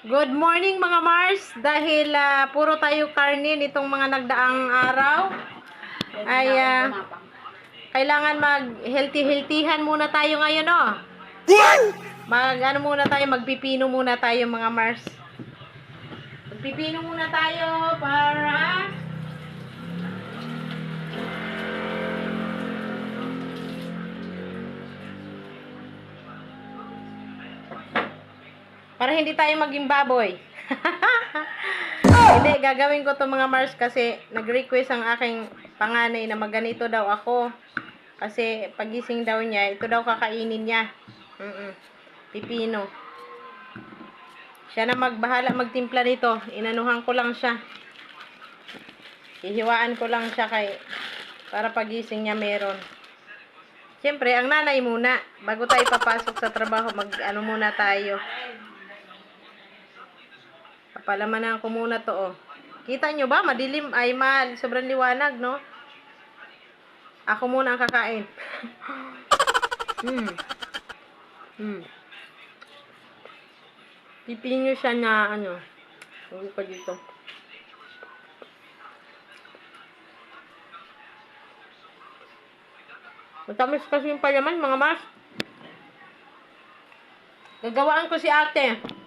Good morning mga Mars. Dahil ah, puro tayo karne nitong mga nagdaang araw, ay ah, kailangan mag healthy-healthyhan muna tayo ngayon, oh. Mag ano muna tayo, magpipino muna tayo mga Mars. Magpipino muna tayo para para hindi tayo maging baboy. hindi, gagawin ko to mga Mars kasi nag-request ang aking panganay na maganito daw ako. Kasi pagising daw niya, ito daw kakainin niya. Mm Pipino. Siya na magbahala magtimpla nito. Inanuhan ko lang siya. Hihiwaan ko lang siya kay para pagising niya meron. Siyempre, ang nanay muna. Bago tayo papasok sa trabaho, mag ano muna tayo. Papalamanan ko muna to, oh. Kita nyo ba? Madilim. Ay, mal. Sobrang liwanag, no? Ako muna ang kakain. hmm. Hmm. Pipin nyo siya na, ano. Huwag pa dito. Matamis kasi yung palaman, mga mas. Gagawaan ko si ate.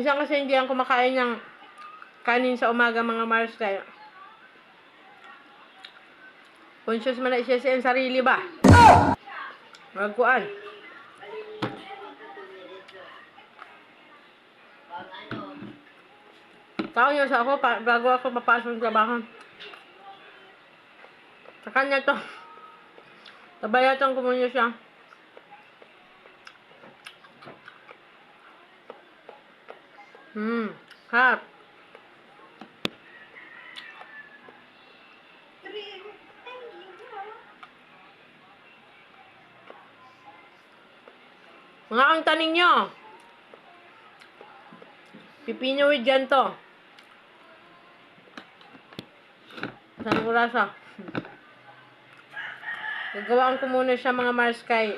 Minsan kasi hindi ako kumakain ng kanin sa umaga mga Mars kaya conscious man na siya sa sarili ba? Magkuan. Tao niyo sa ako pa, bago ako papasok sa trabaho. Sa kanya to. Tabayatan ko muna siya. Hmm, hap. Mga ang taning nyo. Pipino with dyan to. Saan ko lasa? Gagawaan ko muna siya mga Mars kay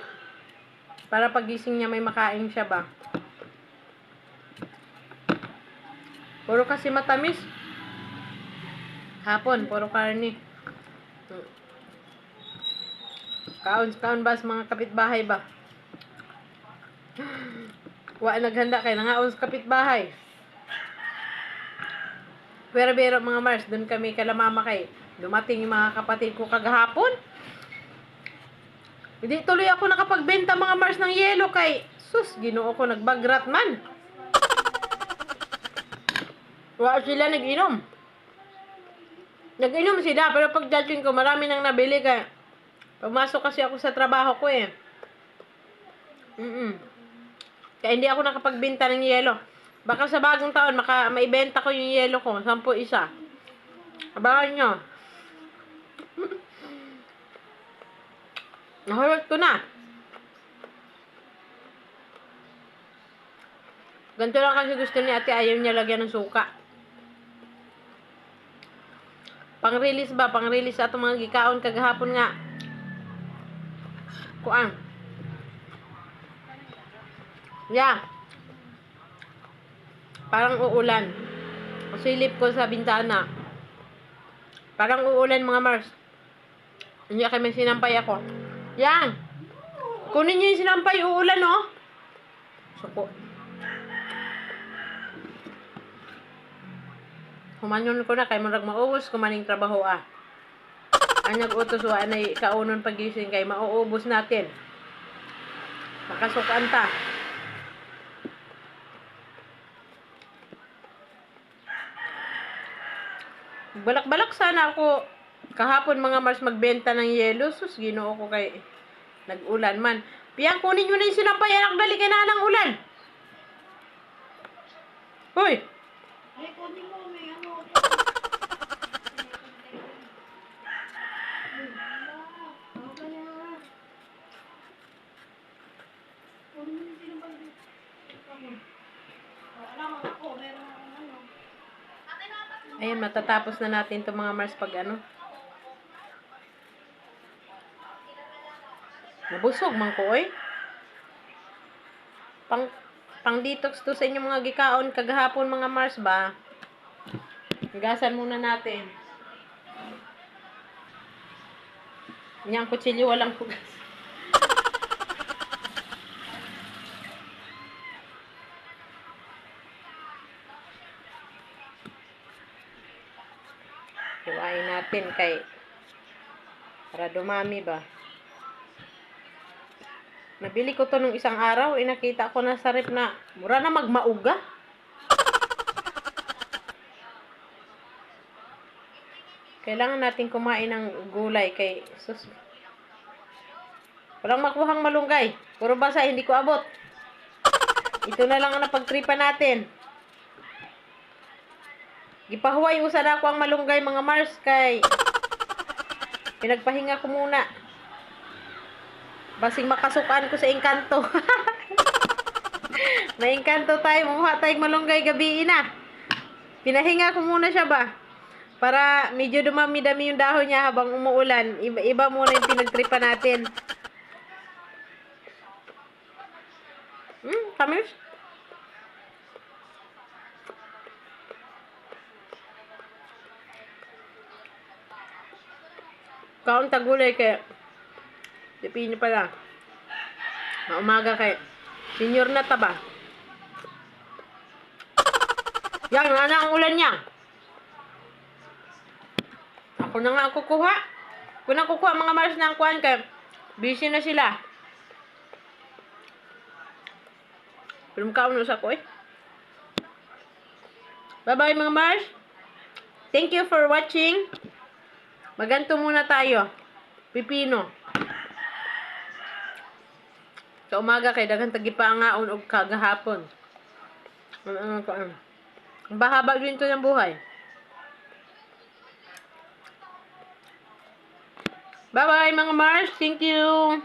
para pagising niya may makain siya ba. Puro kasi matamis. Hapon, puro karne. Hmm. Kaon, kaon ba mga kapitbahay ba? Wa naghanda kay nangaon sa kapitbahay. Pero pero mga Mars, doon kami kalamama kay dumating yung mga kapatid ko kagahapon. Hindi tuloy ako nakapagbenta mga Mars ng yelo kay sus, ginoo ko nagbagrat man. Wa sila nag-inom. Nag-inom sila, pero pagdating ko, marami nang nabili ka. Pagmasok kasi ako sa trabaho ko eh. Mm Kaya hindi ako nakapagbenta ng yelo. Baka sa bagong taon, maka, maibenta ko yung yelo ko. Sampu isa. Abangan nyo. Nahulot ko na. Ganito lang kasi gusto ni ate, ayaw niya lagyan ng suka. Pang-release ba? Pang-release ato mga gikaon kagahapon nga. Kuan. Yeah. Parang uulan. Silip ko sa bintana. Parang uulan mga Mars. Hindi kami sinampay ako. Yan. Kunin niyo yung sinampay, uulan oh. Suko. Humanyon ko na kay murag mauubos ko maning trabaho ah. Anyag utos wa anay kaunon pagising kay mauubos natin. Makasukan ta. Balak-balak sana ako kahapon mga Mars magbenta ng yelo. Sus, ginoo ko kay nag-ulan man. Piyang kunin nyo na yung sinampay anak dali kay na ng ulan. Hoy! Ayan, matatapos na natin itong mga Mars pag ano. Nabusog man ko, oy. pang pang detox to sa inyong mga gikaon kagahapon mga Mars ba? Higasan muna natin. Yang kutsilyo walang hugas. Natin kay para dumami ba. Nabili ko to nung isang araw, eh nakita ko na sa rep na mura na magmauga. Kailangan natin kumain ng gulay kay sus. Walang makuhang malunggay. Puro basa, hindi ko abot. Ito na lang ang napagtripa natin. Gipahuway usad ako ang malunggay mga Mars kay pinagpahinga ko muna. Basing makasukan ko sa engkanto. Na-engkanto tayo, mamuha tayong malunggay gabi na. Pinahinga ko muna siya ba? Para medyo dumami-dami yung dahon niya habang umuulan. Iba, iba muna yung pinagtripa natin. Hmm, tamis. Kaon tagulay kay niyo pala. Maumaga kay Senior na taba. Yan, ano ang ulan niya? Ako na nga kukuha. Ako na kukuha mga maras na ang kuhan kay busy na sila. Pero makaon sa ko eh. Bye-bye mga Mars. Thank you for watching. Maganto muna tayo. Pipino. Sa umaga kay daghang tagipaangaon og kagahapon. Ano ano ko ano. Ang bahaba din to ng buhay. Bye-bye mga Mars. Thank you.